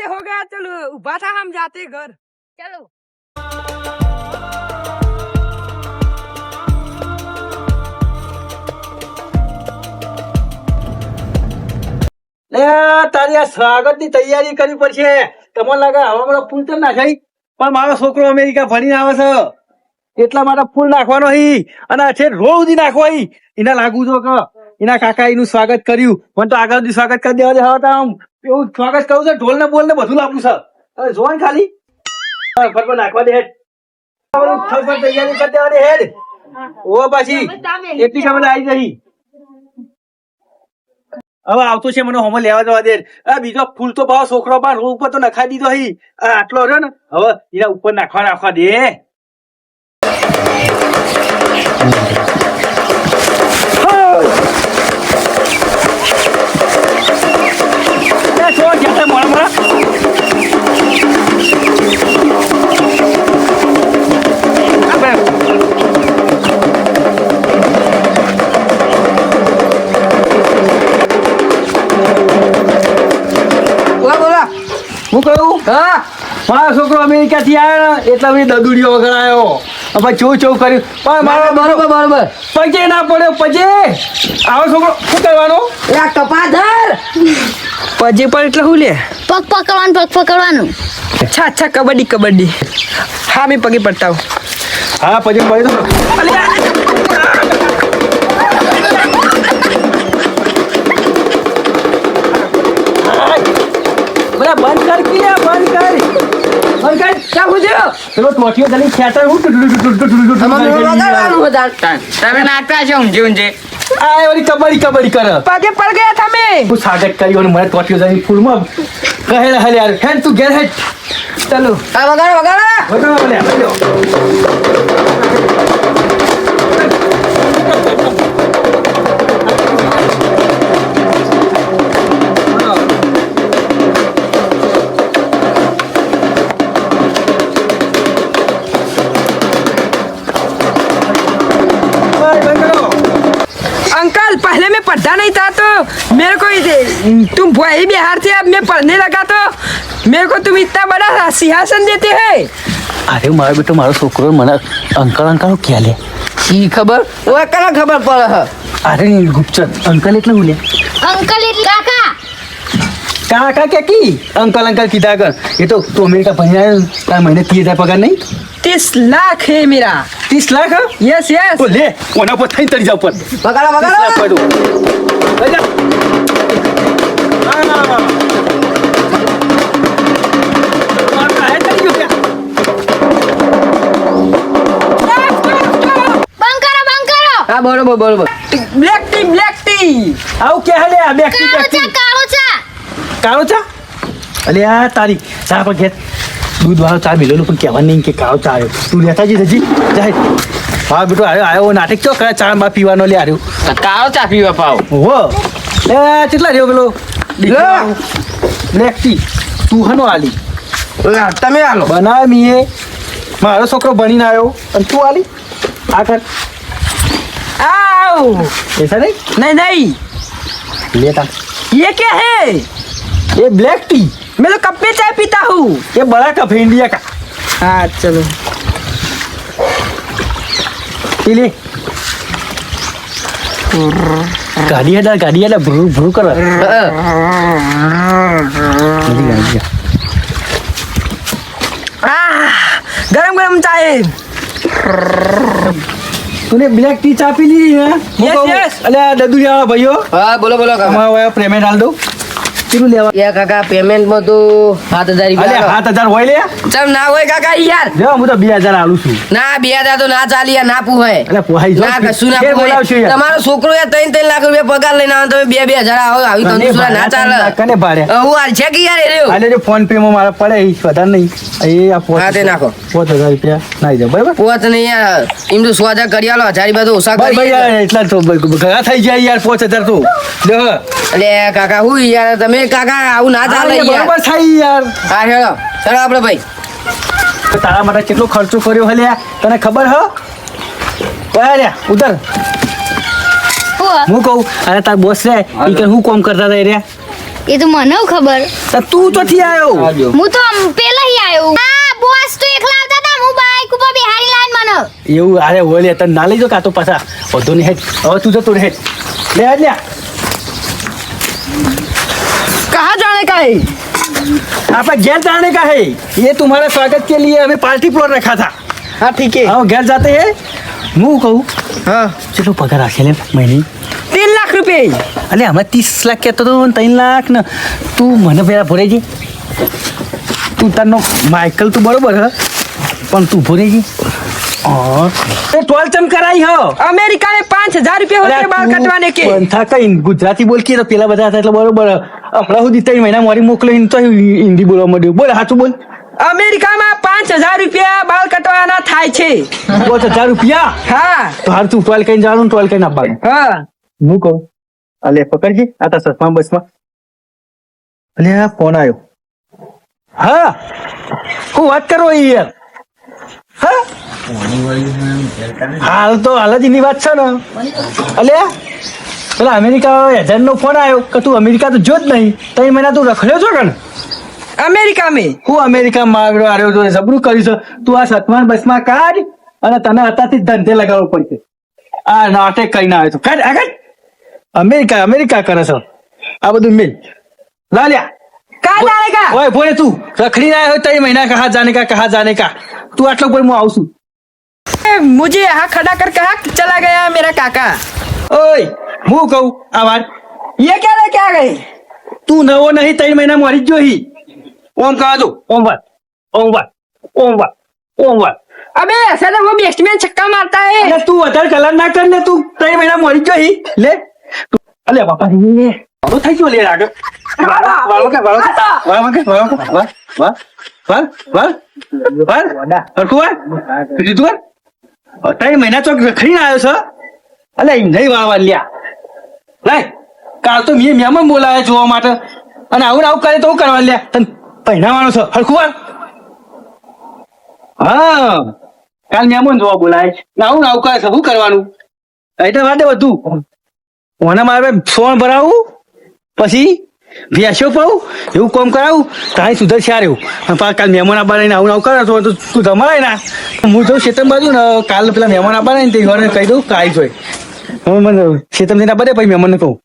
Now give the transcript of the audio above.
जल्दी से हो गया चलो उभा था हम जाते घर ચલો લે તારી આ સ્વાગત ની તૈયારી કરવી પડશે તમને લાગે હવા મને ફૂલ તો નાખાઈ પણ મારો છોકરો અમેરિકા ભણીને આવે છે એટલા માટે ફૂલ નાખવાનો હી અને છે રોજ સુધી નાખવો હી એના લાગુ છો કે એના કાકા એનું સ્વાગત કર્યું મને તો આગળ દી સ્વાગત કરી દેવા દે હવે તો આમ એવું સ્વાગત કરું છે. ઢોલ ને બોલ ને બધું લાવું છે. હવે જોવા ખાલી. ફરફર નાખવા દે હેડ. હવે તૈયારી કરી દેવાની હેડ. ઓ પાછી એટલી ખબર આવી જઈ. હવે આવતો છે મને હોમો લેવા જવા દે. આ બીજો ફૂલ તો ભાવ છોકરો પણ રોડ ઉપર તો નખાઈ દીધો હી. આ આટલો રહ્યો ને હવે એના ઉપર નાખવા નાખવા દે. હું? મારો છોકરો અમેરિકા થી આવ્યો ને એટલે મેં દદુડીઓ વગર આવ્યો પછી ચો ચો કર્યું. પણ મારો બરોબર બરોબર પછી ના પડ્યો પજે આવો છોકરો શું કરવાનું? પજે પણ એટલે શું લે? પગ પકડવાનું પગ પકડવાનું. અચ્છા અચ્છા કબડ્ડી કબડ્ડી. હા મેં પગે પડતા હા પછી પડી તો. અલ્યા! બધા બંધ કર કે બંધ કર. બંધ કર. ક્યાં પૂછ્યો પેલો ટોટીઓ તને ખેંચાય હું ટુટુ ટુટુ ટુટુ ટુટુ ટુટુ તમે નાખતા છો ઊંઝે ઊંઝે આ એ ઓલી કબડ્ડી કબડ્ડી કરે. પગે પડ ગયા તમે. હું સ્વાગત કર્યું અને મને ટોટીઓ તને ફૂલમાં કહે હલે યાર. હેડ તું ઘેર હેડ. ચાલો. વગાડો વગાડો. વગાડો पहले मैं पढ़ता नहीं था तो मेरे को इसे- तुम वही बिहार से अब मैं पढ़ने लगा तो मेरे को तुम इतना बड़ा सिंहासन देते हैं અરે મારો બેટો મારો છોકરો મને અંકલ અંકલ ક્યાં લે ઈ ખબર ઓય કને ખબર પડે અરે ગુપચર અંકલ એટલે હું લે અંકલ એટલે કાકા કાકા કે કી અંકલ અંકલ કીધા કર એ તો તું અમેરિકા ભણી આવ્યો ને, તારા મહિને ત્રીસ હજાર પગાર નહીં तीस लाख है मेरा ત્રીસ લાખ હા? यस यस તો લે ઓના પર થઈને તરી જાવ પર વગાડો ત્રીસ લાખ હા. બરોબર બરોબર બ્લેક ટી બ્લેક ટી આવું કે હલે આ બેકતી કાળો બેકતી ચા કાળો ચા. કાળો ચા? અલે આ તારી ચા પર ઘેર દૂધ વાળો ચા મિલેલો પણ કહેવા નહીં કે કાળો ચા આવ્યો. તું લેતા જઈ હજી. જાય. હા બેટો આવ્યો આવ્યો નાટક ચો કરે ચા માં પીવાનો લે આવ્યો કાળો ચા પીવા પાવ હો એ કેટલા રહ્યો પેલો બ્લેક ટી તું હનો આલી તમે આલો બનાવ મીએ મારો છોકરો ભણીને આવ્યો અને તું આલી આ કર आओ ऐसा नहीं नहीं नहीं लेता ये क्या है ये ब्लैक टी मैं तो कप में चाय पीता हूँ ये बड़ा कप है इंडिया का हाँ चलो પેલી. ગાડી હેડા ગાડી હેડા ભૂ ભૂ કરે. ગરમ ગરમ ચાય. તને બ્લેક ટી ચા પી લીધી ને યસ યસ અલ્યા દદુરિયાવાળા ભાઈઓ. હા બોલો બોલો અમારા પ્રેમે ડાલ દઉં. કેટલું લેવા? યા કાકા પેમેન્ટમાં તો 7000 રૂપિયા અલે 7000 હોય લે. ચમ ના હોય કાકા યાર. જો હું તો 2000 આલું છું. ના 2000 તો ના ચાલી યાર ના પૂ હોય અલે પોહાઈ જો ના કશું ના પૂ તમારો છોકરો યાર 3 3 લાખ રૂપિયા પગાર લઈને આવે તમે 2 2000 આવો આવી તો ના ચાલે? કને ભાડે. હું હાલ છે કે યાર એરો અલે જો ફોન પે માં મારા પડે ઈ વધારે નહીં. એ આ પોત હા નાખો. 5000 રૂપિયા નાઈ દે બરાબર? પોત નહીં યાર એમ તો સોદા કરી આલો હજારી બાદ ઓછા કરી ભાઈ યાર એટલા તો ઘણા થઈ જાય યાર 5000 તો. જો અલે કાકા હું યાર તમે કાકા આવું ના ચાલે બરોબર થઈ યાર. હા હેડો. ચલો આપણે ભાઈ. તારા માટે કેટલો ખર્ચો કર્યો હે લ્યા તને ખબર હ? લ્યા ઉધર હું. કહું અરે તાર બોસ રે. ઈ કે હું કોમ કરતા હતા એ એ તો મને ખબર. તો તું તો થી આવ્યો હું તો પેલા હી આવ્યો હા બોસ તો એકલા આવતા હતા હું બાઈક ઉપર બિહારી લાઈન મને. એવું અરે હોય તને ના લઈ જો કાતો પાછા. વધુ નહીં હે હવે તું જતો રહે. લે આજ લ્યા कहाँ जाने का है आपका घर जाने का है ये तुम्हारे स्वागत के लिए हमें पार्टी प्लॉट रखा था हाँ ठीक है हाँ घर जाते हैं હું કહું हाँ ચલો પગાર રાખે લે મહિને तीन लाख रुपए અલે અમે ત્રીસ લાખ કહેતો હતો ને ત્રણ લાખ ને તું મને પેલા ભરે જી તું તારનો માઇકલ તું બરોબર હ પણ તું ભરે જી એ ટોલ ચમ કરાઈ હો अमेरिका में पाँच हजार रुपए होते हैं बाल कटवाने के બંધા કઈ ગુજરાતી બોલ કે તો પેલા બધા હતા એટલે બરોબર હમણાં સુધી ત્રણ મહિના મારી મોકલી તો હિન્દી બોલવા માંડ્યું. બોલ સાચું બોલ. અમેરિકામાં પાંચ હજાર રૂપિયા બાલ કટવાના થાય છે. પાંચ હજાર રૂપિયા? હા. તો હાર તું ટ્વેલ્વ કઈ જાણું ટ્વેલ્વ કઈ આપવાનું. હા. હું કહું? અલે પકડજી આ તા સસમા બસમાં. અલે આ ફોન આવ્યો હા. હું વાત કરો યાર. હા. હાલ તો હાલ જ ની વાત છે ને. અલ્યા પેલા અમેરિકા એજન્ટ નો ફોન આવ્યો કે તું અમેરિકા તો જો જ નહીં ત્રણ મહિના તું રખડ્યો છો કે ને? અમેરિકા में હું અમેરિકા માં આવ્યો તો જબરું કર્યું છે તું આ સતમાન બસમાં કાઢ અને તને અત્યારથી જ ધંધે લગાવવો પડશે આ નાટક કરીને આવ્યો તો કાઢ આગળ અમેરિકા અમેરિકા કરે છે આ બધું મિલ લાલ્યા कहाँ जाने का ઓય બોલે તું રખડી ના આવ્યો ત્રણ મહિના કહા જાને કા કહા જાને કા તું આટલો પર હું આવશું ए, मुझे यहाँ खड़ा कर कहा चला गया मेरा काका ઓય હું કહું આ વાત. એ ક્યારે ક્યાં ગઈ? તું નવો નહીં ત્રણ મહિના મરી જ જોઈ ઓમ કહા તું. ઓમ વાત. ઓમ વાત. ઓમ વાત. ઓમ વાત. અબે સર હું બેસ્ટમેન છક્કા મારતા હે? અરે તું વધારે કલર ના કર ને તું ત્રણ મહિના મરી જોઈ લે. અલે બાપા રે વાળો થઈ ગયો લે રાગ વાળો વાળો કે વાળો કે વાળો કે વાળો કે વાહ વાહ વાહ વાહ વાહ વાહ ત્રણ મહિના ચોક ખરી આવ્યો છો? અલે નહીં વાળવા લ્યા. લાય, કાલ તો મેં મેમ બોલાયા જોવા માટે. અને આવું આવું કરે તો કરવા લે તને પહેરાવાનો છે, હરખું હા, કાલ મહેમાન જોવા બોલાય ને આવું આવું કરે છે, શું કરવાનું? એટલે વાટે બધું. ઓને મારે સોણ ભરાવું, પછી ભેંસો પાવું, એવું કોમ કરાવું, તારી સુધર ચાર એવું પાછા કાલ મહેમાન આવવાના આવું આવું કરે તો તું ધમાડાય ના હું તો ચેતન બાજુ ને, કાલ પેલા મહેમાન આવવાના ને તે ઘરે કહી દઉં કાંઈ જોઈ. હવે મને શેતમ જઈને બધે પછી મહેમાનને કહું.